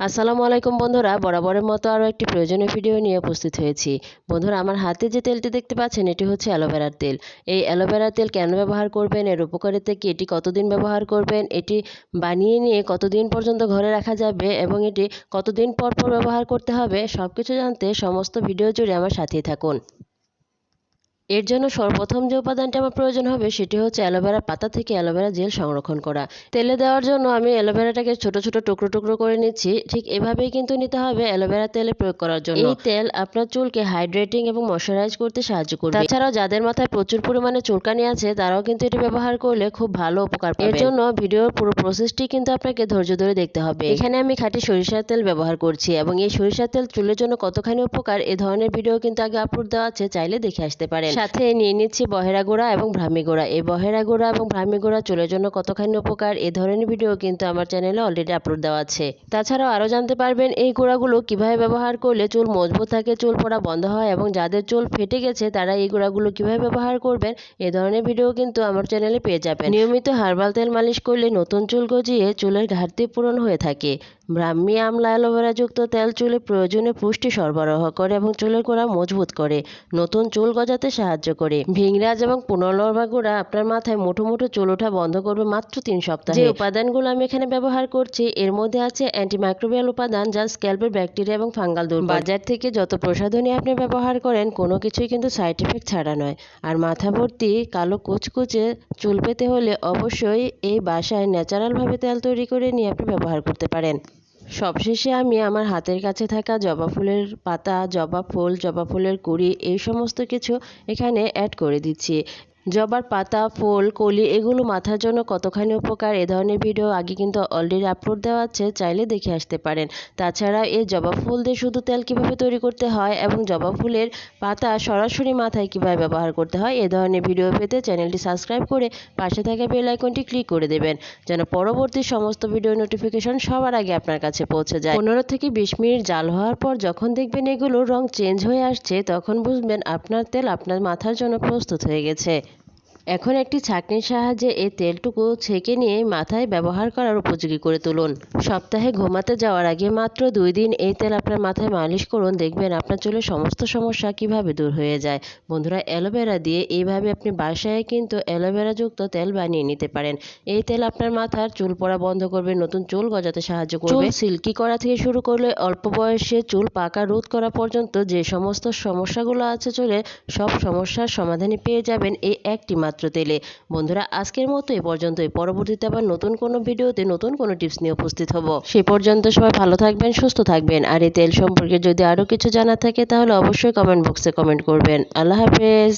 আসসালামু আলাইকুম বন্ধুরা, বরাবরের মতো আরও একটি প্রয়োজনীয় ভিডিও নিয়ে উপস্থিত হয়েছি। বন্ধুরা, আমার হাতে যে তেলটি দেখতে পাচ্ছেন, এটি হচ্ছে অ্যালোভেরার তেল। এই অ্যালোভেরার তেল কেন ব্যবহার করবেন, এর উপকারিতা কি, এটি কতদিন ব্যবহার করবেন, এটি বানিয়ে নিয়ে কতদিন পর্যন্ত ঘরে রাখা যাবে এবং এটি কতদিন পর পর ব্যবহার করতে হবে সব কিছু জানতে সমস্ত ভিডিও জুড়ে আমার সাথেই থাকুন। এর জন্য সর্বপ্রথম যে উপাদানটি আমার প্রয়োজন হবে সেটি হচ্ছে অ্যালোভেরা পাতা থেকে অ্যালোভেরা জেল সংরক্ষণ করা। তেলে দেওয়ার জন্য আমি অ্যালোভেরাটাকে ছোট ছোট টুকরো টুকরো করে নিচ্ছি। ঠিক এভাবেই কিন্তু নিতে হবে অ্যালোভেরা তেলে প্রয়োগ করার জন্য। এই তেল আপনার চুলকে হাইড্রেটিং এবং ময়শ্চারাইজ করতে সাহায্য করবে। তাছাড়াও যাদের মাথায় প্রচুর পরিমাণে চুলকানি আছে তারাও কিন্তু এটি ব্যবহার করলে খুব ভালো উপকার পাবে। এর জন্য ভিডিওর পুরো প্রসেসটি কিন্তু আপনাকে ধৈর্য ধরে দেখতে হবে। এখানে আমি খাঁটি সরিষার তেল ব্যবহার করছি এবং এই সরিষার তেল চুলের জন্য কতখানি উপকার এ ধরনের ভিডিও কিন্তু আগে আপলোড দেওয়া আছে চাইলে দেখে আসতে পারেন। সাথে নিয়ে নিচ্ছি বহেরা গোড়া এবং ভ্রামি গোড়া। এই বহেরা গোড়া এবং ভ্রামি গোড়া চুলের জন্য কতখানি উপকার, এ ধরনের ভিডিও কিন্তু আমার চ্যানেলে অলরেডি আপলোড দেওয়া আছে। তাছাড়াও আরও জানতে পারবেন এই গোড়াগুলো কীভাবে ব্যবহার করলে চুল মজবুত থাকে, চুল পড়া বন্ধ হয় এবং যাদের চুল ফেটে গেছে তারা এই গোড়াগুলো কীভাবে ব্যবহার করবেন, এ ধরনের ভিডিও কিন্তু আমার চ্যানেলে পেয়ে যাবেন। নিয়মিত হার্বাল তেল মালিশ করলে নতুন চুল গজিয়ে চুলের ঘাটতি পূরণ হয়ে থাকে। ব্রাহ্মী আমলা অ্যালোভেরাযুক্ত তেল চুলে প্রয়োজনীয় পুষ্টি সরবরাহ করে এবং চুলের গোড়া মজবুত করে, নতুন চুল গজাতে সাহায্য করে। ভিংরাজ এবং পুনর্লর্ভা গুঁড়া আপনার মাথায় মুঠো মুঠো চুল ওঠা বন্ধ করবে মাত্র তিন সপ্তাহে। যে উপাদানগুলো আমি এখানে ব্যবহার করছি, এর মধ্যে আছে অ্যান্টিমাইক্রোবিয়াল উপাদান যা স্ক্যাল্পের ব্যাকটেরিয়া এবং ফাঙ্গাল দূর বাজার থেকে যত প্রসাধনী আপনি ব্যবহার করেন, কোনো কিছুই কিন্তু সাইড এফেক্ট ছাড়া নয়। আর মাথা ভর্তি কালো কুচকুচে চুল পেতে হলে অবশ্যই এই বাসায় ন্যাচারালভাবে তেল তৈরি করে নিয়ে আপনি ব্যবহার করতে পারেন। সবশেষে আমি আমার হাতের কাছে থাকা জবা ফুলের পাতা, জবা ফুল, জবা ফুলের কুড়ি, এই সমস্ত কিছু এখানে অ্যাড করে দিচ্ছি। জবার পাতা, ফুল, কলি এগুলো মাথার জন্য কতখানি উপকার এ ধরনের ভিডিও আগে কিন্তু অলরেডি আপলোড দেওয়া আছে, চাইলে দেখে আসতে পারেন। তাছাড়া এই জবা ফুল দিয়ে শুধু তেল কীভাবে তৈরি করতে হয় এবং জবা ফুলের পাতা সরাসরি মাথায় কীভাবে ব্যবহার করতে হয় এ ধরনের ভিডিও পেতে চ্যানেলটি সাবস্ক্রাইব করে পাশে থাকা বেল আইকনটি ক্লিক করে দেবেন, যেন পরবর্তী সমস্ত ভিডিও নোটিফিকেশন সবার আগে আপনার কাছে পৌঁছে যায়। পনেরো থেকে বিশ মিনিট জাল হওয়ার পর যখন দেখবেন এগুলো রং চেঞ্জ হয়ে আসছে, তখন বুঝবেন আপনার তেল আপনার মাথার জন্য প্রস্তুত হয়ে গেছে। এখন একটি ছাঁকনির সাহায্যে এই তেলটুকু ছেঁকে নিয়ে মাথায় ব্যবহার করার উপযোগী করে তুলুন। সপ্তাহে ঘুমাতে যাওয়ার আগে মাত্র দুই দিন এই তেল আপনার মাথায় মালিশ করুন। দেখবেন আপনার চুলের সমস্ত সমস্যা কীভাবে দূর হয়ে যায়। বন্ধুরা অ্যালোভেরা দিয়ে এইভাবে আপনি বাসায় কিন্তু অ্যালোভেরাযুক্ত তেল বানিয়ে নিতে পারেন। এই তেল আপনার মাথার চুল পড়া বন্ধ করবে নতুন চুল গজাতে সাহায্য করবে। সিল্কি করা থেকে শুরু করলে অল্প বয়সে চুল পাকা রোধ করা পর্যন্ত যে সমস্ত সমস্যাগুলো আছে চুলে সব সমস্যার সমাধানই পেয়ে যাবেন এই একটি মাত্র মাত্র তেলে বন্ধুরা, আজকের মতো এ পর্যন্তই। পরবর্তীতে আবার নতুন কোনো ভিডিওতে নতুন কোনো টিপস নিয়ে উপস্থিত হব। সে পর্যন্ত সবাই ভালো থাকবেন, সুস্থ থাকবেন। আর এই তেল সম্পর্কে যদি আরও কিছু জানা থাকে, তাহলে অবশ্যই কমেন্ট বক্সে কমেন্ট করবেন। আল্লাহ হাফেজ।